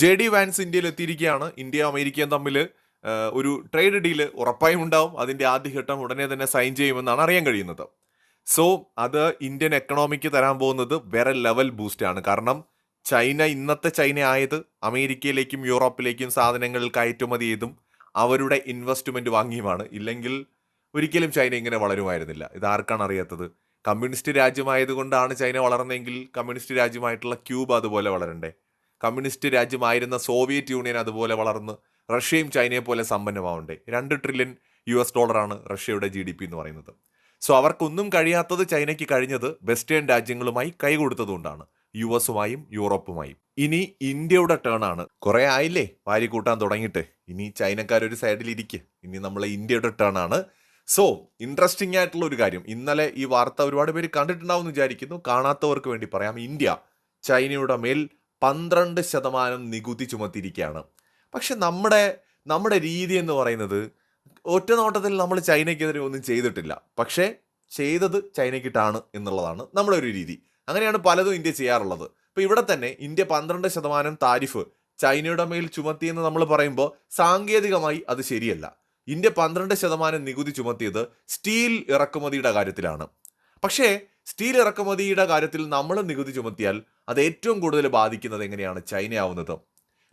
J D Vance ഇന്ത്യയിൽ എത്തിയിരിക്കുകയാണ്. India അമേരിക്കയും തമ്മിൽ ഒരു ട്രേഡ് ഡീൽ ഉറപ്പായും ഉണ്ടാവും. അതിന്റെ ആദ്യഘട്ടം ഉടനെ തന്നെ സൈൻ ചെയ്യുമെന്നാണ് അറിയാൻ കഴിയുന്നത്. സോ അത് ഇന്ത്യൻ എക്കണോമിക്ക് തരാൻ പോകുന്നത് വേറെ ലെവൽ ബൂസ്റ്റാണ് കാരണം ചൈന ഇന്നത്തെ ചൈന ആയത് അമേരിക്കയിലേക്കും യൂറോപ്പിലേക്കും സാധനങ്ങൾ കയറ്റുമതി ചെയ്തും അവരുടെ ഇൻവെസ്റ്റ്മെന്റ് വാങ്ങിയുമാണ്. ഇല്ലെങ്കിൽ ഒരിക്കലും ചൈന ഇങ്ങനെ വളരുമായിരുന്നില്ല. ഇത് ആർക്കാണ് അറിയാത്തത്? കമ്മ്യൂണിസ്റ്റ് രാജ്യമായതുകൊണ്ടാണ് ചൈന വളർന്നെങ്കിൽ കമ്മ്യൂണിസ്റ്റ് രാജ്യമായിട്ടുള്ള ക്യൂബ് അതുപോലെ വളരണ്ടേ? കമ്മ്യൂണിസ്റ്റ് രാജ്യമായിരുന്ന സോവിയറ്റ് യൂണിയൻ അതുപോലെ വളർന്ന് റഷ്യയും ചൈനയെ പോലെ സമ്പന്നമാവണ്ടേ. രണ്ട് ട്രില്യൺ യു എസ് ഡോളറാണ് റഷ്യയുടെ ജി ഡി പി എന്ന് പറയുന്നത്. സോ അവർക്കൊന്നും കഴിയാത്തത് ചൈനയ്ക്ക് കഴിഞ്ഞത് വെസ്റ്റേൺ രാജ്യങ്ങളുമായി കൈകൊടുത്തതുകൊണ്ടാണ്. യു എസുമായും യൂറോപ്പുമായും. ഇനി ഇന്ത്യയുടെ ടേൺ ആണ്. കുറെ ആയില്ലേ? വാരി കൂട്ടാൻ തുടങ്ങിയിട്ട്. ഇനി ചൈനക്കാരൊരു സൈഡിൽ ഇരിക്കുക ഇനി നമ്മളെ ഇന്ത്യയുടെ ടേൺ ആണ്. സോ ഇൻട്രസ്റ്റിംഗ് ആയിട്ടുള്ള ഒരു കാര്യം. ഇന്നലെ ഈ വാർത്ത ഒരുപാട് പേര് കണ്ടിട്ടുണ്ടാവും എന്ന് വിചാരിക്കുന്നു. കാണാത്തവർക്ക് വേണ്ടി പറയാം. ഇന്ത്യ ചൈനയുടെ മേൽ പന്ത്രണ്ട് ശതമാനം നികുതി ചുമത്തിയിരിക്കുകയാണ്. പക്ഷെ നമ്മുടെ നമ്മുടെ രീതി എന്ന് പറയുന്നത് ഒറ്റ നോട്ടത്തിൽ നമ്മൾ ചൈനയ്ക്കെതിരെ ഒന്നും ചെയ്തിട്ടില്ല. പക്ഷേ ചെയ്തത് ചൈനയ്ക്കിട്ടാണ് എന്നുള്ളതാണ് നമ്മുടെ ഒരു രീതി. അങ്ങനെയാണ് പലതും ഇന്ത്യ ചെയ്യാറുള്ളത്. ഇപ്പോൾ ഇവിടെ തന്നെ ഇന്ത്യ പന്ത്രണ്ട് ശതമാനം താരിഫ് ചൈനയുടെ മേൽ ചുമത്തിയെന്ന് നമ്മൾ പറയുമ്പോൾ സാങ്കേതികമായി അത് ശരിയല്ല. ഇന്ത്യ പന്ത്രണ്ട് ശതമാനം നികുതി ചുമത്തിയത് സ്റ്റീൽ ഇറക്കുമതിയുടെ കാര്യത്തിലാണ്. പക്ഷേ സ്റ്റീൽ ഇറക്കുമതിയുടെ കാര്യത്തിൽ നമ്മൾ നികുതി ചുമത്തിയാൽ അത് ഏറ്റവും കൂടുതൽ ബാധിക്കുന്നത് എങ്ങനെയാണ്? ചൈനയാവുന്നത്.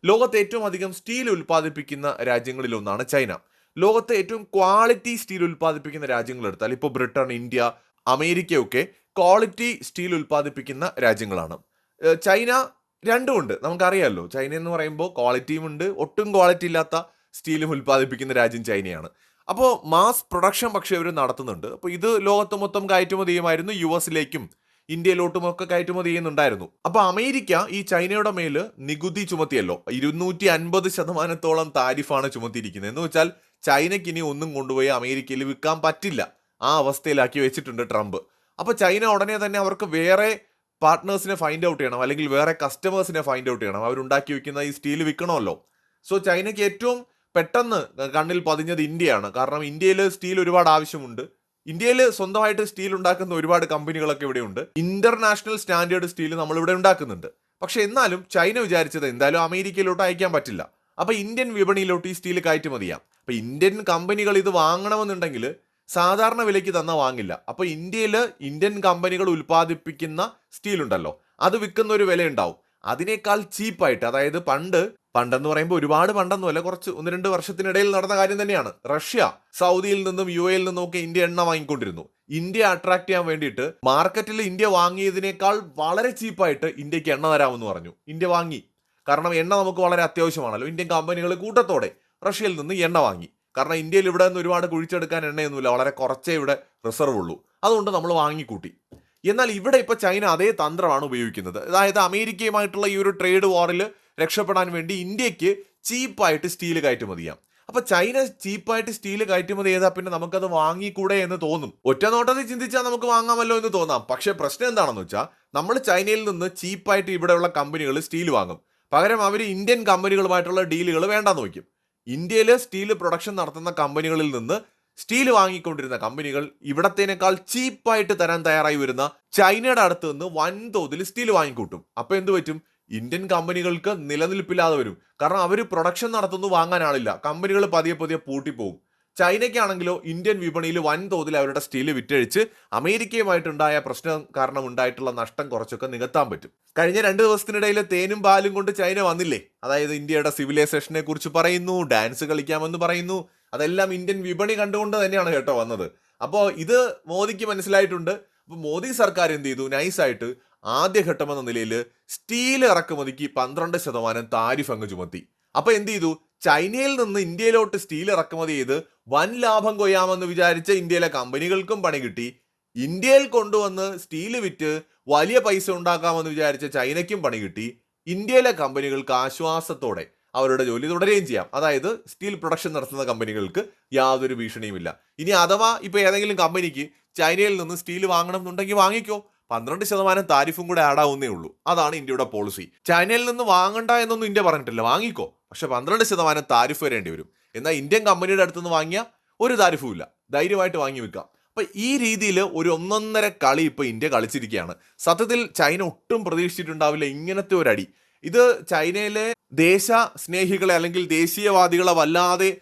ലോകത്ത് ഏറ്റവും അധികം സ്റ്റീൽ ഉൽപ്പാദിപ്പിക്കുന്ന രാജ്യങ്ങളിലൊന്നാണ് ചൈന. ലോകത്തെ ഏറ്റവും ക്വാളിറ്റി സ്റ്റീൽ ഉൽപ്പാദിപ്പിക്കുന്ന രാജ്യങ്ങളെടുത്താൽ ഇപ്പോൾ ബ്രിട്ടൻ ഇന്ത്യ അമേരിക്കയൊക്കെ ക്വാളിറ്റി സ്റ്റീൽ ഉൽപ്പാദിപ്പിക്കുന്ന രാജ്യങ്ങളാണ്. ചൈന രണ്ടുമുണ്ട് നമുക്കറിയാമല്ലോ ചൈന എന്ന് പറയുമ്പോൾ ക്വാളിറ്റിയും ഉണ്ട് ഒട്ടും ക്വാളിറ്റി ഇല്ലാത്ത സ്റ്റീലും ഉൽപ്പാദിപ്പിക്കുന്ന രാജ്യം ചൈനയാണ്. അപ്പോൾ മാസ് പ്രൊഡക്ഷൻ പക്ഷേ അവർ നടത്തുന്നുണ്ട്. അപ്പോൾ ഇത് ലോകത്ത് മൊത്തം കയറ്റുമതി ചെയ്യുമായിരുന്നു. യു എസിലേക്കും ഇന്ത്യയിലോട്ടും ഒക്കെ കയറ്റുമതി ചെയ്യുന്നുണ്ടായിരുന്നു. അപ്പോൾ അമേരിക്ക ഈ ചൈനയുടെ മേൽ നികുതി ചുമത്തിയല്ലോ. ഇരുന്നൂറ്റി അൻപത് ശതമാനത്തോളം താരിഫാണ് ചുമത്തിയിരിക്കുന്നത്. എന്ന് വെച്ചാൽ ചൈനയ്ക്ക് ഇനി ഒന്നും കൊണ്ടുപോയി അമേരിക്കയിൽ വിൽക്കാൻ പറ്റില്ല. ആ അവസ്ഥയിലാക്കി വെച്ചിട്ടുണ്ട് ട്രംപ്. അപ്പോൾ ചൈന ഉടനെ തന്നെ അവർക്ക് വേറെ പാർട്ട്നേഴ്സിനെ ഫൈൻഡ് ഔട്ട് ചെയ്യണം. അല്ലെങ്കിൽ വേറെ കസ്റ്റമേഴ്സിനെ ഫൈൻഡ് ഔട്ട് ചെയ്യണം. അവരുണ്ടാക്കി വെക്കുന്ന ഈ സ്റ്റീൽ വിൽക്കണമല്ലോ. സോ ചൈനയ്ക്ക് ഏറ്റവും പെട്ടെന്ന് കണ്ണിൽ പതിഞ്ഞത് ഇന്ത്യയാണ്. കാരണം ഇന്ത്യയിൽ സ്റ്റീൽ ഒരുപാട് ആവശ്യമുണ്ട്. ഇന്ത്യയിൽ സ്വന്തമായിട്ട് സ്റ്റീൽ ഉണ്ടാക്കുന്ന ഒരുപാട് കമ്പനികളൊക്കെ ഇവിടെയുണ്ട്. ഇന്റർനാഷണൽ സ്റ്റാൻഡേർഡ് സ്റ്റീൽ നമ്മളിവിടെ ഉണ്ടാക്കുന്നുണ്ട്. പക്ഷെ എന്നാലും ചൈന വിചാരിച്ചത് എന്തായാലും അമേരിക്കയിലോട്ട് അയക്കാൻ പറ്റില്ല. അപ്പോൾ ഇന്ത്യൻ വിപണിയിലോട്ട് ഈ സ്റ്റീൽ കയറ്റുമതിയാം അപ്പോൾ അപ്പൊ ഇന്ത്യൻ കമ്പനികൾ ഇത് വാങ്ങണമെന്നുണ്ടെങ്കിൽ സാധാരണ വിലയ്ക്ക് തന്ന വാങ്ങില്ല. അപ്പോൾ ഇന്ത്യയിൽ ഇന്ത്യൻ കമ്പനികൾ ഉൽപ്പാദിപ്പിക്കുന്ന സ്റ്റീൽ ഉണ്ടല്ലോ. അത് വിൽക്കുന്ന ഒരു വില ഉണ്ടാവും അതിനേക്കാൾ ചീപ്പായിട്ട് അതായത് പണ്ട് പണ്ടെന്ന് പറയുമ്പോൾ ഒരുപാട് പണ്ടൊന്നുമല്ല കുറച്ച് ഒന്ന് രണ്ട് വർഷത്തിനിടയിൽ നടന്ന കാര്യം തന്നെയാണ്. റഷ്യ സൗദിയിൽ നിന്നും യു എയിൽ നിന്നും ഒക്കെ ഇന്ത്യ എണ്ണ വാങ്ങിക്കൊണ്ടിരുന്നു. ഇന്ത്യ അട്രാക്ട് ചെയ്യാൻ വേണ്ടിയിട്ട് മാർക്കറ്റിൽ ഇന്ത്യ വാങ്ങിയതിനേക്കാൾ വളരെ ചീപ്പായിട്ട് ഇന്ത്യയ്ക്ക് എണ്ണ തരാമെന്ന് പറഞ്ഞു. ഇന്ത്യ വാങ്ങി. കാരണം എണ്ണ നമുക്ക് വളരെ അത്യാവശ്യമാണല്ലോ. ഇന്ത്യൻ കമ്പനികൾ കൂട്ടത്തോടെ റഷ്യയിൽ നിന്ന് എണ്ണ വാങ്ങി. കാരണം ഇന്ത്യയിൽ ഇവിടെ നിന്ന് ഒരുപാട് കുഴിച്ചെടുക്കാൻ എണ്ണയൊന്നുമില്ല. വളരെ കുറച്ചേ ഇവിടെ റിസർവ് ഉള്ളൂ. അതുകൊണ്ട് നമ്മൾ വാങ്ങിക്കൂട്ടി. എന്നാൽ ഇവിടെ ഇപ്പോൾ ചൈന അതേ തന്ത്രമാണ് ഉപയോഗിക്കുന്നത്. അതായത് അമേരിക്കയുമായിട്ടുള്ള ഈ ഒരു ട്രേഡ് വാറിൽ രക്ഷപ്പെടാൻ വേണ്ടി ഇന്ത്യയ്ക്ക് ചീപ്പായിട്ട് സ്റ്റീൽ കയറ്റുമതി ചെയ്യാം അപ്പൊ ചൈന ചീപ്പായിട്ട് സ്റ്റീൽ കയറ്റുമതി ചെയ്താൽ പിന്നെ നമുക്കത് വാങ്ങിക്കൂടെ എന്ന് തോന്നും. ഒറ്റ നോട്ടത്തിൽ ചിന്തിച്ചാൽ നമുക്ക് വാങ്ങാമല്ലോ എന്ന് തോന്നാം. പക്ഷേ പ്രശ്നം എന്താണെന്ന് വെച്ചാൽ നമ്മൾ ചൈനയിൽ നിന്ന് ചീപ്പായിട്ട് ഇവിടെയുള്ള കമ്പനികൾ സ്റ്റീൽ വാങ്ങും. പകരം അവർ ഇന്ത്യൻ കമ്പനികളുമായിട്ടുള്ള ഡീലുകൾ വേണ്ടാന്ന് വയ്ക്കും. ഇന്ത്യയിൽ സ്റ്റീൽ പ്രൊഡക്ഷൻ നടത്തുന്ന കമ്പനികളിൽ നിന്ന് സ്റ്റീൽ വാങ്ങിക്കൊണ്ടിരുന്ന കമ്പനികൾ ഇവിടത്തേനേക്കാൾ ചീപ്പായിട്ട് തരാൻ തയ്യാറായി വരുന്ന ചൈനയുടെ അടുത്ത് നിന്ന് വൻതോതിൽ സ്റ്റീൽ വാങ്ങിക്കൂട്ടും. അപ്പോൾ എന്ത് പറ്റും? ഇന്ത്യൻ കമ്പനികൾക്ക് നിലനിൽപ്പില്ലാതെ വരും. കാരണം അവർ പ്രൊഡക്ഷൻ നടത്തുന്നു വാങ്ങാൻ ആളില്ല. കമ്പനികൾ പതിയെ പതിയെ പൂട്ടിപ്പോകും ചൈനയ്ക്കാണെങ്കിലോ ഇന്ത്യൻ വിപണിയിൽ വൻതോതിൽ അവരുടെ സ്റ്റീൽ വിറ്റഴിച്ച് അമേരിക്കയുമായിട്ടുണ്ടായ പ്രശ്നം കാരണം ഉണ്ടായിട്ടുള്ള നഷ്ടം കുറച്ചൊക്കെ നികത്താൻ പറ്റും. കഴിഞ്ഞ രണ്ട് ദിവസത്തിനിടയിൽ തേനും പാലും കൊണ്ട് ചൈന വന്നില്ലേ? അതായത് ഇന്ത്യയുടെ സിവിലൈസേഷനെ കുറിച്ച് പറയുന്നു ഡാൻസ് കളിക്കാമെന്ന് പറയുന്നു. അതെല്ലാം ഇന്ത്യൻ വിപണി കണ്ടുകൊണ്ട് തന്നെയാണ് കേട്ടോ വന്നത്. അപ്പോൾ ഇത് മോദിക്ക് മനസ്സിലായിട്ടുണ്ട്. അപ്പോൾ മോദി സർക്കാർ എന്ത് ചെയ്തു? നൈസായിട്ട് ആദ്യഘട്ടം എന്ന നിലയിൽ സ്റ്റീൽ ഇറക്കുമതിക്ക് പന്ത്രണ്ട് ശതമാനം താരിഫ് അങ്ങ് ചുമത്തി. അപ്പോൾ എന്ത് ചെയ്തു? ചൈനയിൽ നിന്ന് ഇന്ത്യയിലോട്ട് സ്റ്റീൽ ഇറക്കുമതി ചെയ്ത് വൻ ലാഭം കൊയ്യാമെന്ന് വിചാരിച്ച ഇന്ത്യയിലെ കമ്പനികൾക്കും പണി കിട്ടി. ഇന്ത്യയിൽ കൊണ്ടുവന്ന് സ്റ്റീൽ വിറ്റ് വലിയ പൈസ ഉണ്ടാക്കാമെന്ന് വിചാരിച്ച ചൈനയ്ക്കും പണി കിട്ടി. ഇന്ത്യയിലെ കമ്പനികൾക്ക് ആശ്വാസത്തോടെ അവരുടെ ജോലി തുടരുകയും ചെയ്യാം. അതായത് സ്റ്റീൽ പ്രൊഡക്ഷൻ നടത്തുന്ന കമ്പനികൾക്ക് യാതൊരു ഭീഷണിയുമില്ല. ഇനി അഥവാ ഇപ്പൊ ഏതെങ്കിലും കമ്പനിക്ക് ചൈനയിൽ നിന്ന് സ്റ്റീൽ വാങ്ങണം എന്നുണ്ടെങ്കിൽ വാങ്ങിക്കോ. പന്ത്രണ്ട് ശതമാനം താരിഫും കൂടെ ആഡ് ആവുന്നേ ഉള്ളൂ. അതാണ് ഇന്ത്യയുടെ പോളിസി ചൈനയിൽ നിന്ന് വാങ്ങണ്ട എന്നൊന്നും ഇന്ത്യ പറഞ്ഞിട്ടില്ല. വാങ്ങിക്കോ. പക്ഷെ പന്ത്രണ്ട് ശതമാനം താരിഫ് വരേണ്ടി വരും. എന്നാൽ ഇന്ത്യൻ കമ്പനിയുടെ അടുത്ത് നിന്ന് വാങ്ങിയ ഒരു താരിഫും ഇല്ല. ധൈര്യമായിട്ട് വാങ്ങി വെക്കാം. അപ്പൊ ഈ രീതിയിൽ ഒരു ഒന്നൊന്നര കളി ഇപ്പൊ ഇന്ത്യ കളിച്ചിരിക്കുകയാണ്. സത്യത്തിൽ ചൈന ഒട്ടും പ്രതീക്ഷിച്ചിട്ടുണ്ടാവില്ല. ഇങ്ങനത്തെ ഒരു അടി. ഇത് ചൈനയിലെ ദേശ സ്നേഹികളെ അല്ലെങ്കിൽ ദേശീയവാദികളെ വല്ലാതെ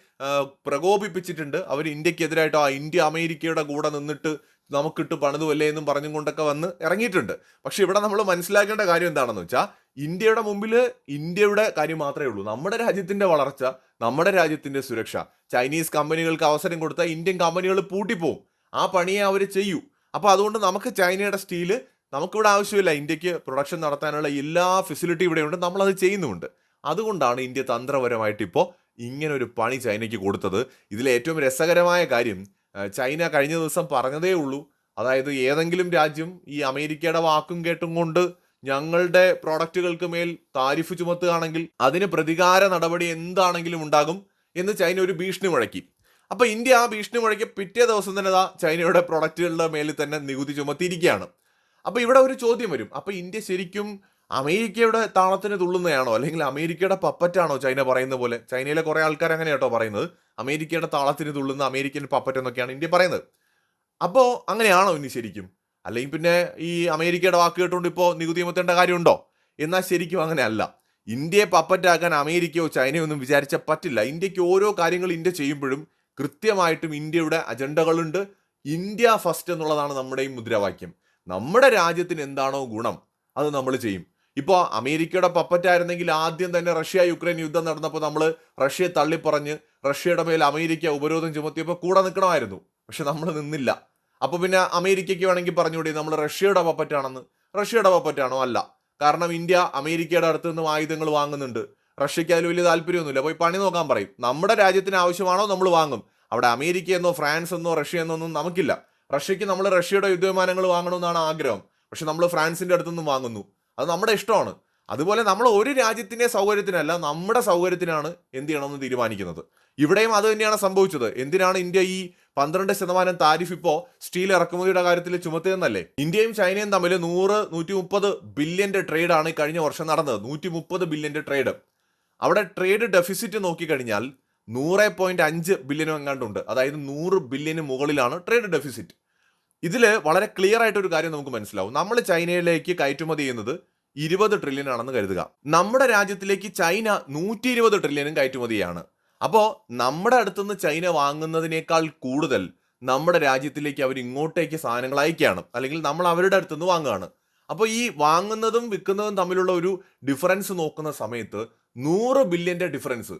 പ്രകോപിപ്പിച്ചിട്ടുണ്ട്. അവർ ഇന്ത്യക്കെതിരായിട്ട് ആ ഇന്ത്യ അമേരിക്കയുടെ കൂടെ നിന്നിട്ട് നമുക്കിട്ട് പണിതുമല്ലേ എന്നും പറഞ്ഞും കൊണ്ടൊക്കെ വന്ന് ഇറങ്ങിയിട്ടുണ്ട്. പക്ഷെ ഇവിടെ നമ്മൾ മനസ്സിലാക്കേണ്ട കാര്യം എന്താണെന്ന് വെച്ചാൽ ഇന്ത്യയുടെ മുമ്പിൽ ഇന്ത്യയുടെ കാര്യം മാത്രമേ ഉള്ളൂ. നമ്മുടെ രാജ്യത്തിന്റെ വളർച്ച നമ്മുടെ രാജ്യത്തിന്റെ സുരക്ഷ. ചൈനീസ് കമ്പനികൾക്ക് അവസരം കൊടുത്താൽ ഇന്ത്യൻ കമ്പനികൾ പൂട്ടിപ്പോവും. ആ പണിയെ അവർ ചെയ്യൂ. അപ്പോൾ അതുകൊണ്ട് നമുക്ക് ചൈനയുടെ സ്റ്റീൽ നമുക്കിവിടെ ആവശ്യമില്ല. ഇന്ത്യയ്ക്ക് പ്രൊഡക്ഷൻ നടത്താനുള്ള എല്ലാ ഫെസിലിറ്റി ഇവിടെയുണ്ട്. നമ്മളത് ചെയ്യുന്നുമുണ്ട്. അതുകൊണ്ടാണ് ഇന്ത്യ തന്ത്രപരമായിട്ട് ഇപ്പോൾ ഇങ്ങനെ ഒരു പണി ചൈനയ്ക്ക് കൊടുത്തത്. ഇതിലെ ഏറ്റവും രസകരമായ കാര്യം ചൈന കഴിഞ്ഞ ദിവസം പറഞ്ഞതേ ഉള്ളൂ. അതായത് ഏതെങ്കിലും രാജ്യം ഈ അമേരിക്കയുടെ വാക്കും കേട്ടും കൊണ്ട് ഞങ്ങളുടെ പ്രോഡക്റ്റുകൾക്ക് മേൽ താരിഫ് ചുമത്തുകയാണെങ്കിൽ അതിന് പ്രതികാര നടപടി എന്താണെങ്കിലും ഉണ്ടാകും എന്ന് ചൈന ഒരു ഭീഷണി മുഴക്കി. അപ്പോൾ ഇന്ത്യ ആ ഭീഷണി മുഴക്കി പിറ്റേ ദിവസം തന്നെ ഇതാ ചൈനയുടെ പ്രോഡക്റ്റുകളുടെ മേലിൽ തന്നെ നികുതി ചുമത്തിയിരിക്കുകയാണ്. അപ്പോൾ ഇവിടെ ഒരു ചോദ്യം വരും. അപ്പോൾ ഇന്ത്യ ശരിക്കും അമേരിക്കയുടെ താളത്തിന് തുള്ളുന്നതാണോ അല്ലെങ്കിൽ അമേരിക്കയുടെ പപ്പറ്റാണോ ചൈന പറയുന്ന പോലെ? ചൈനയിലെ കുറേ ആൾക്കാർ അങ്ങനെ കേട്ടോ പറയുന്നത്. അമേരിക്കയുടെ താളത്തിന് തുള്ളുന്ന അമേരിക്കൻ പപ്പറ്റ് എന്നൊക്കെയാണ് ഇന്ത്യ പറയുന്നത്. അപ്പോൾ അങ്ങനെയാണോ ഇനി ശരിക്കും? അല്ലെങ്കിൽ പിന്നെ ഈ അമേരിക്കയുടെ വാക്ക് കേട്ടുകൊണ്ട് ഇപ്പോൾ നികുതി ചുമത്തേണ്ട കാര്യമുണ്ടോ? എന്നാൽ ശരിക്കും അങ്ങനെയല്ല. ഇന്ത്യയെ പപ്പറ്റാക്കാൻ അമേരിക്കയോ ചൈനയോ ഒന്നും വിചാരിച്ചാൽ പറ്റില്ല. ഇന്ത്യയ്ക്ക് ഓരോ കാര്യങ്ങൾ ഇന്ത്യ ചെയ്യുമ്പോഴും കൃത്യമായിട്ടും ഇന്ത്യയുടെ അജണ്ടകളുണ്ട്. ഇന്ത്യ ഫസ്റ്റ് എന്നുള്ളതാണ് നമ്മുടെ ഈ മുദ്രാവാക്യം. നമ്മുടെ രാജ്യത്തിന് എന്താണോ ഗുണം അത് നമ്മൾ ചെയ്യും. ഇപ്പോൾ അമേരിക്കയുടെ പപ്പറ്റായിരുന്നെങ്കിൽ ആദ്യം തന്നെ റഷ്യ യുക്രൈൻ യുദ്ധം നടന്നപ്പോൾ നമ്മൾ റഷ്യയെ തള്ളിപ്പറഞ്ഞ് റഷ്യയുടെ മേൽ അമേരിക്ക ഉപരോധം ചുമത്തിയപ്പോൾ കൂടെ നിൽക്കണമായിരുന്നു. പക്ഷെ നമ്മൾ നിന്നില്ല. അപ്പോൾ പിന്നെ അമേരിക്കയ്ക്ക് വേണമെങ്കിൽ പറഞ്ഞുകൂടി നമ്മൾ റഷ്യയുടെ പപ്പറ്റാണെന്ന് റഷ്യയുടെ പപ്പറ്റാണോ അല്ല. കാരണം ഇന്ത്യ അമേരിക്കയുടെ അടുത്ത് നിന്നും ആയുധങ്ങൾ വാങ്ങുന്നുണ്ട്. റഷ്യയ്ക്ക് അതിൽ വലിയ താല്പര്യമൊന്നുമില്ല. പോയി പണി നോക്കാൻ പറയും. നമ്മുടെ രാജ്യത്തിന് ആവശ്യമാണോ? നമ്മൾ വാങ്ങും. അവിടെ അമേരിക്കയെന്നോ ഫ്രാൻസ് എന്നോ റഷ്യ എന്നോ ഒന്നും നമുക്കില്ല. റഷ്യയ്ക്ക് നമ്മൾ റഷ്യയുടെ യുദ്ധവിമാനങ്ങൾ വാങ്ങണമെന്നാണ് ആഗ്രഹം. പക്ഷെ നമ്മൾ ഫ്രാൻസിന്റെ അടുത്തുനിന്നും വാങ്ങുന്നു. അത് നമ്മുടെ ഇഷ്ടമാണ്. അതുപോലെ നമ്മൾ ഒരു രാജ്യത്തിന്റെ സൗകര്യത്തിനല്ല നമ്മുടെ സൗകര്യത്തിനാണ് എന്ത് ചെയ്യണമെന്ന് തീരുമാനിക്കുന്നത്. ഇവിടെയും അത് തന്നെയാണ് സംഭവിച്ചത്. എന്തിനാണ് ഇന്ത്യ ഈ പന്ത്രണ്ട് ശതമാനം താരിഫ് ഇപ്പോൾ സ്റ്റീൽ ഇറക്കുമതിയുടെ കാര്യത്തിൽ ചുമത്തിയെന്നല്ലേ ഇന്ത്യയും ചൈനയും തമ്മിൽ നൂറ് നൂറ്റി മുപ്പത് ബില്യന്റെ ട്രേഡാണ് കഴിഞ്ഞ വർഷം നടന്നത്. നൂറ്റി മുപ്പത് ബില്യന്റെ ട്രേഡ്. അവിടെ ട്രേഡ് ഡെഫിസിറ്റ് നോക്കിക്കഴിഞ്ഞാൽ നൂറ് പോയിന്റ് അഞ്ച് ബില്യനും എങ്ങാണ്ടുണ്ട്. അതായത് നൂറ് ബില്യന് മുകളിലാണ് ട്രേഡ് ഡെഫിസിറ്റ്. ഇതിൽ വളരെ ക്ലിയർ ആയിട്ട് ഒരു കാര്യം നമുക്ക് മനസ്സിലാവും. നമ്മൾ ചൈനയിലേക്ക് കയറ്റുമതി ചെയ്യുന്നത് ഇരുപത് ട്രില്യൺ ആണെന്ന് കരുതുക. നമ്മുടെ രാജ്യത്തിലേക്ക് ചൈന നൂറ്റി ഇരുപത് ട്രില്യനും കയറ്റുമതിയാണ്. അപ്പോൾ നമ്മുടെ അടുത്തുനിന്ന് ചൈന വാങ്ങുന്നതിനേക്കാൾ കൂടുതൽ നമ്മുടെ രാജ്യത്തിലേക്ക് അവർ ഇങ്ങോട്ടേക്ക് സാധനങ്ങൾ അയക്കുകയാണ്. അല്ലെങ്കിൽ നമ്മൾ അവരുടെ അടുത്തുനിന്ന് വാങ്ങുകയാണ്. അപ്പോൾ ഈ വാങ്ങുന്നതും വിൽക്കുന്നതും തമ്മിലുള്ള ഒരു ഡിഫറൻസ് നോക്കുന്ന സമയത്ത് നൂറ് ബില്യന്റെ ഡിഫറൻസ്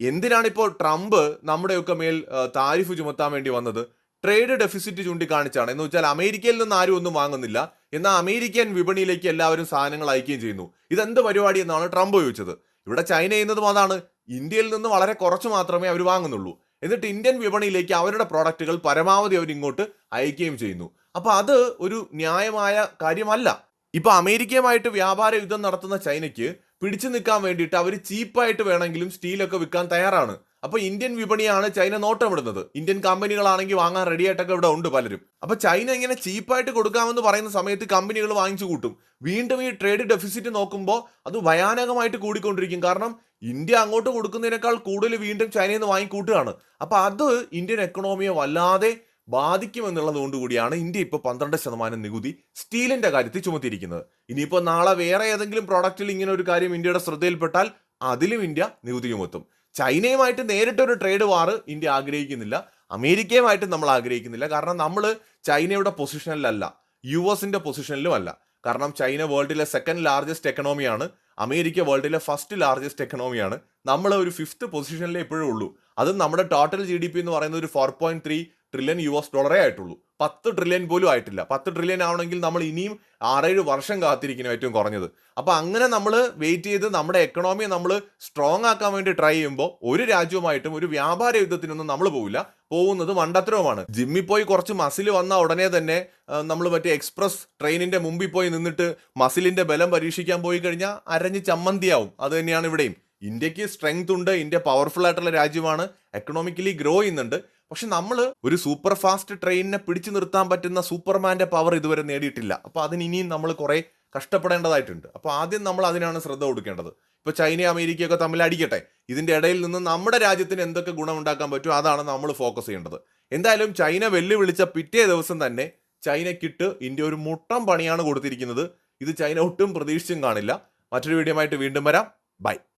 എന്തിനാണിപ്പോൾ ട്രംപ് നമ്മുടെയൊക്കെ മേൽ താരിഫ് ചുമത്താൻ വേണ്ടി വന്നത്? ട്രേഡ് ഡെഫിസിറ്റ് ചൂണ്ടിക്കാണിച്ചാണ്. എന്ന് വെച്ചാൽ അമേരിക്കയിൽ നിന്ന് ആരും ഒന്നും വാങ്ങുന്നില്ല. എന്നാൽ അമേരിക്കൻ വിപണിയിലേക്ക് എല്ലാവരും സാധനങ്ങൾ അയക്കുകയും ചെയ്യുന്നു. ഇതെന്ത് പരിപാടി എന്നാണ് ട്രംപ് ചോദിച്ചത്. ഇവിടെ ചൈന ചെയ്യുന്നതും അതാണ്. ഇന്ത്യയിൽ നിന്ന് വളരെ കുറച്ച് മാത്രമേ അവർ വാങ്ങുന്നുള്ളൂ. എന്നിട്ട് ഇന്ത്യൻ വിപണിയിലേക്ക് അവരുടെ പ്രോഡക്റ്റുകൾ പരമാവധി അവർ ഇങ്ങോട്ട് അയക്കുകയും ചെയ്യുന്നു. അപ്പൊ അത് ഒരു ന്യായമായ കാര്യമല്ല. ഇപ്പൊ അമേരിക്കയുമായിട്ട് വ്യാപാര യുദ്ധം നടത്തുന്ന ചൈനയ്ക്ക് പിടിച്ചു നിൽക്കാൻ വേണ്ടിയിട്ട് അവർ ചീപ്പായിട്ട് വേണമെങ്കിലും സ്റ്റീലൊക്കെ വിൽക്കാൻ തയ്യാറാണ്. അപ്പൊ ഇന്ത്യൻ വിപണിയാണ് ചൈന നോട്ടമിടുന്നത് ഇന്ത്യൻ കമ്പനികളാണെങ്കിൽ വാങ്ങാൻ റെഡി ആയിട്ടൊക്കെ ഇവിടെ ഉണ്ട് പലരും. അപ്പൊ ചൈന ഇങ്ങനെ ചീപ്പായിട്ട് കൊടുക്കാമെന്ന് പറയുന്ന സമയത്ത് കമ്പനികൾ വാങ്ങിച്ചു കൂട്ടും. വീണ്ടും ഈ ട്രേഡ് ഡെഫിസിറ്റ് നോക്കുമ്പോൾ അത് ഭയാനകമായിട്ട് കൂടിക്കൊണ്ടിരിക്കും. കാരണം ഇന്ത്യ അങ്ങോട്ട് കൊടുക്കുന്നതിനേക്കാൾ കൂടുതൽ വീണ്ടും ചൈനയിൽ നിന്ന് വാങ്ങിക്കൂട്ടുകയാണ്. അപ്പൊ അത് ഇന്ത്യൻ എക്കണോമിയെ വല്ലാതെ ബാധിക്കുമെന്നുള്ളത് കൊണ്ടുകൂടിയാണ് ഇന്ത്യ ഇപ്പോൾ പന്ത്രണ്ട് ശതമാനം നികുതി സ്റ്റീലിന്റെ കാര്യത്തിൽ ചുമത്തിയിരിക്കുന്നത്. ഇനിയിപ്പോൾ നാളെ വേറെ ഏതെങ്കിലും പ്രോഡക്റ്റിൽ ഇങ്ങനെ ഒരു കാര്യം ഇന്ത്യയുടെ ശ്രദ്ധയിൽപ്പെട്ടാൽ അതിലും ഇന്ത്യ നികുതി ചുമത്തും. ചൈനയുമായിട്ട് നേരിട്ടൊരു ട്രേഡ് വാർ ഇന്ത്യ ആഗ്രഹിക്കുന്നില്ല. അമേരിക്കയുമായിട്ട് നമ്മൾ ആഗ്രഹിക്കുന്നില്ല. കാരണം നമ്മൾ ചൈനയുടെ പൊസിഷനിലല്ല യു എസിന്റെ പൊസിഷനിലും അല്ല കാരണം ചൈന വേൾഡിലെ സെക്കൻഡ് ലാർജസ്റ്റ് എക്കണോമിയാണ് അമേരിക്ക വേൾഡിലെ ഫസ്റ്റ് ലാർജസ്റ്റ് എക്കണോമിയാണ് നമ്മൾ ഒരു ഫിഫ്ത്ത് പൊസിഷനിലേ ഇപ്പോഴും ഉള്ളൂ അതും നമ്മുടെ ടോട്ടൽ ജി ഡി പി എന്ന് പറയുന്നത് ഒരു four point three trillion U S ഡോളറേ ആയിട്ടുള്ളൂ. പത്ത് ട്രില്യൺ പോലും ആയിട്ടില്ല. പത്ത് ട്രില്യൺ ആവണമെങ്കിൽ നമ്മൾ ഇനിയും ആറേഴ് വർഷം കാത്തിരിക്കണം ഏറ്റവും കുറഞ്ഞത്. അപ്പോൾ അങ്ങനെ നമ്മൾ വെയിറ്റ് ചെയ്ത് നമ്മുടെ എക്കണോമിയെ നമ്മൾ സ്ട്രോങ് ആക്കാൻ വേണ്ടി ട്രൈ ചെയ്യുമ്പോൾ ഒരു രാജ്യവുമായിട്ടും ഒരു വ്യാപാര യുദ്ധത്തിനൊന്നും നമ്മൾ പോവില്ല. പോകുന്നത് മണ്ടത്തരവുമാണ്. ജിമ്മിൽ പോയി കുറച്ച് മസിൽ വന്ന ഉടനെ തന്നെ നമ്മൾ മറ്റേ എക്സ്പ്രസ് ട്രെയിനിന്റെ മുമ്പിൽ പോയി നിന്നിട്ട് മസിലിന്റെ ബലം പരീക്ഷിക്കാൻ പോയി കഴിഞ്ഞാൽ അരഞ്ഞ് ചമ്മന്തിയാവും. അത് തന്നെയാണ് ഇവിടെയും. ഇന്ത്യയ്ക്ക് സ്ട്രെങ്ത് ഉണ്ട്. ഇന്ത്യ പവർഫുൾ ആയിട്ടുള്ള രാജ്യമാണ്. എക്കണോമിക്കലി ഗ്രോ ചെയ്യുന്നുണ്ട്. പക്ഷെ നമ്മൾ ഒരു സൂപ്പർ ഫാസ്റ്റ് ട്രെയിനിനെ പിടിച്ചു നിർത്താൻ പറ്റുന്ന സൂപ്പർമാന്റെ പവർ ഇതുവരെ നേടിയിട്ടില്ല. അപ്പോൾ അതിന് ഇനിയും നമ്മൾ കുറേ കഷ്ടപ്പെടേണ്ടതായിട്ടുണ്ട്. അപ്പോൾ ആദ്യം നമ്മൾ അതിനാണ് ശ്രദ്ധ കൊടുക്കേണ്ടത്. ഇപ്പൊ ചൈന അമേരിക്കയൊക്കെ തമ്മിൽ അടിക്കട്ടെ. ഇതിന്റെ ഇടയിൽ നിന്ന് നമ്മുടെ രാജ്യത്തിന് എന്തൊക്കെ ഗുണം ഉണ്ടാക്കാൻ പറ്റും അതാണ് നമ്മൾ ഫോക്കസ് ചെയ്യേണ്ടത്. എന്തായാലും ചൈന വെല്ലുവിളിച്ച പിറ്റേ ദിവസം തന്നെ ചൈനക്കിട്ട് ഇന്ത്യ ഒരു മുട്ടം പണിയാണ് കൊടുത്തിരിക്കുന്നത്. ഇത് ചൈന ഒട്ടും പ്രതീക്ഷിച്ചും കാണില്ല. മറ്റൊരു വീഡിയോ വീണ്ടും വരാം. ബൈ.